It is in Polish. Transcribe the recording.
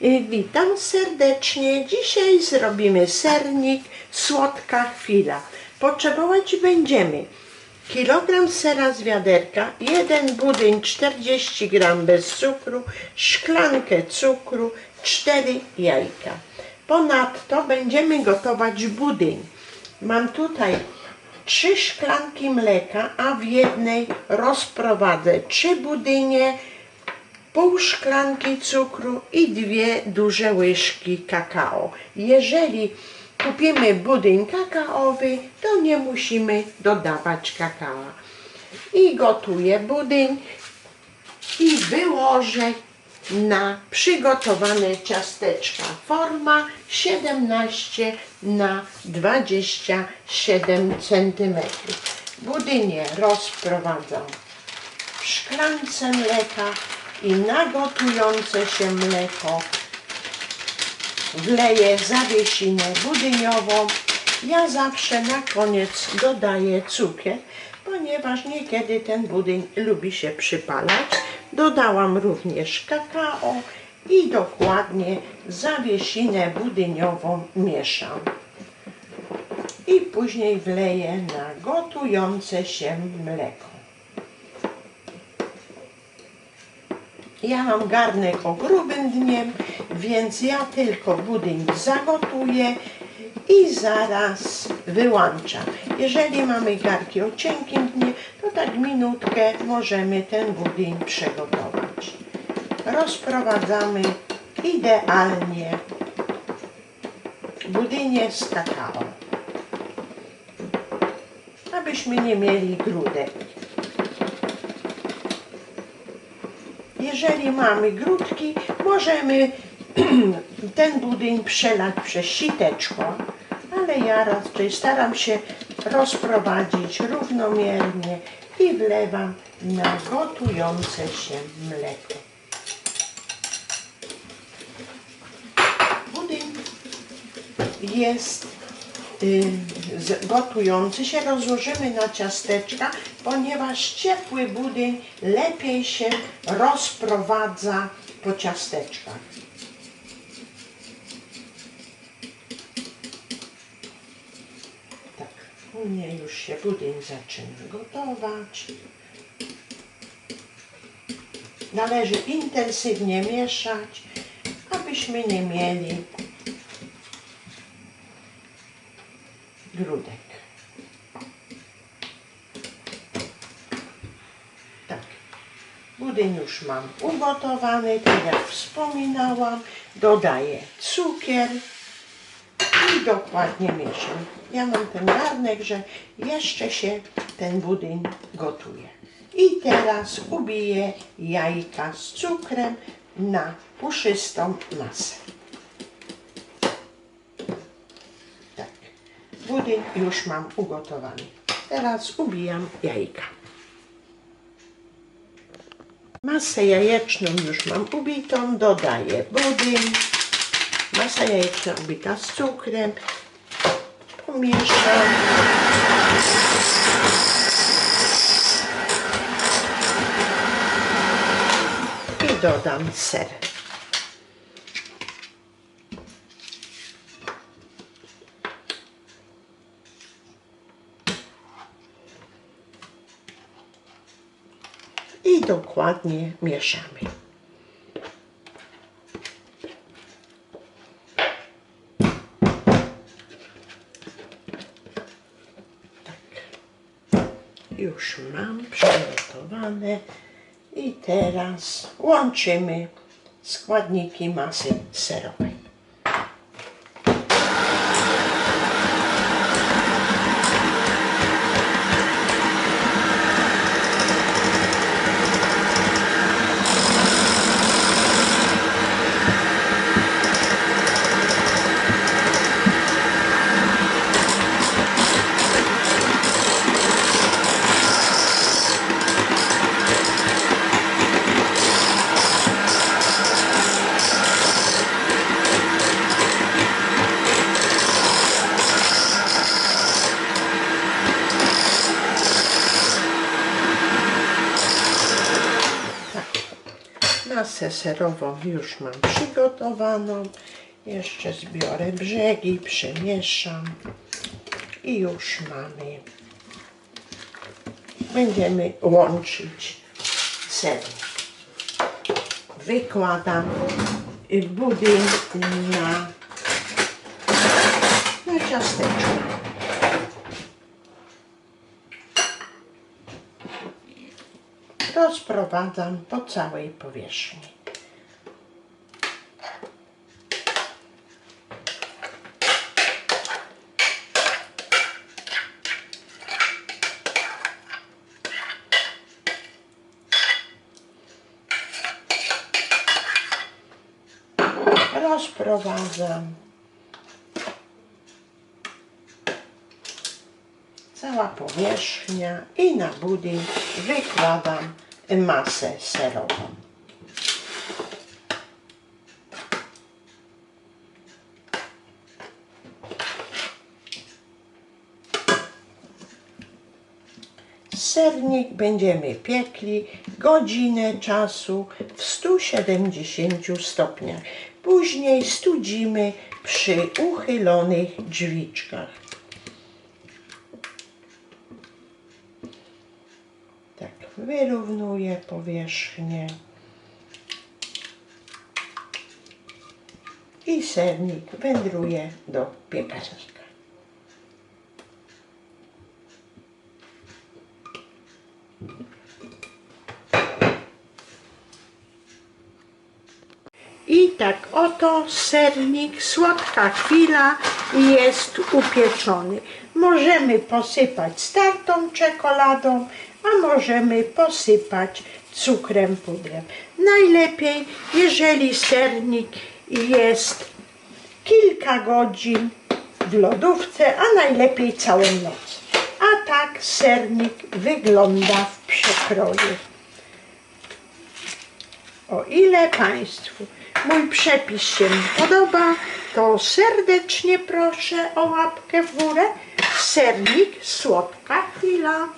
Witam serdecznie. Dzisiaj zrobimy sernik słodka chwila. Potrzebować będziemy kilogram sera z wiaderka, jeden budyń 40 gram bez cukru, szklankę cukru, 4 jajka. Ponadto będziemy gotować budyń. Mam tutaj trzy szklanki mleka, a w jednej rozprowadzę trzy budynie, pół szklanki cukru i dwie duże łyżki kakao. Jeżeli kupimy budyń kakaowy, to nie musimy dodawać kakao. I gotuję budyń i wyłożę na przygotowane ciasteczka. Forma 17 na 27 cm. Budynie rozprowadzam w szklance mleka i na gotujące się mleko wleję zawiesinę budyniową. Ja zawsze na koniec dodaję cukier, ponieważ niekiedy ten budyń lubi się przypalać. Dodałam również kakao i dokładnie zawiesinę budyniową mieszam. I później wleję na gotujące się mleko. Ja mam garnek o grubym dniem, więc ja tylko budyń zagotuję i zaraz wyłączam. Jeżeli mamy garki o cienkim dnie, to tak minutkę możemy ten budyń przygotować. Rozprowadzamy idealnie budynie z kakao, abyśmy nie mieli grudek. Jeżeli mamy grudki, możemy ten budyń przelać przez siteczko, ale ja raczej staram się rozprowadzić równomiernie i wlewam na gotujące się mleko. Budyń jest y, gotujący się rozłożymy na ciasteczka, ponieważ ciepły budyń lepiej się rozprowadza po ciasteczkach. Tak, u mnie już się budyń zaczyna gotować. Należy intensywnie mieszać, abyśmy nie mieli grudek. Tak. Budyń już mam ugotowany, tak jak wspominałam. Dodaję cukier i dokładnie mieszam. Ja mam ten garnek, że jeszcze się ten budyń gotuje. I teraz ubiję jajka z cukrem na puszystą masę. Tak. Budyń już mam ugotowany. Teraz ubijam jajka. Masę jajeczną już mam ubitą, dodaję budyń. Masa jajeczna ubita z cukrem. Pomieszam. I dodam ser. I dokładnie mieszamy. Już mam przygotowane i teraz łączymy składniki masy serowej. Masę serową już mam przygotowaną. Jeszcze zbiorę brzegi, przemieszam. I już mamy. Będziemy łączyć ser. Wykładam budyń na, na ciasteczko. Rozprowadzam po całej powierzchni. Rozprowadzam. Cała powierzchnia i na budyń wykładam masę serową. Sernik będziemy piekli godzinę czasu w 170 stopniach. Później studzimy przy uchylonych drzwiczkach. Tak, wyrównuję powierzchnię. I sernik wędruje do piekarnika. I tak oto sernik, słodka chwila jest upieczony. Możemy posypać startą czekoladą, a możemy posypać cukrem pudrem. Najlepiej, jeżeli sernik jest kilka godzin w lodówce, a najlepiej całą noc. A tak sernik wygląda w przekroju. O ile Państwu mój przepis się podoba, to serdecznie proszę o łapkę w górę. Sernik, słodka chwila.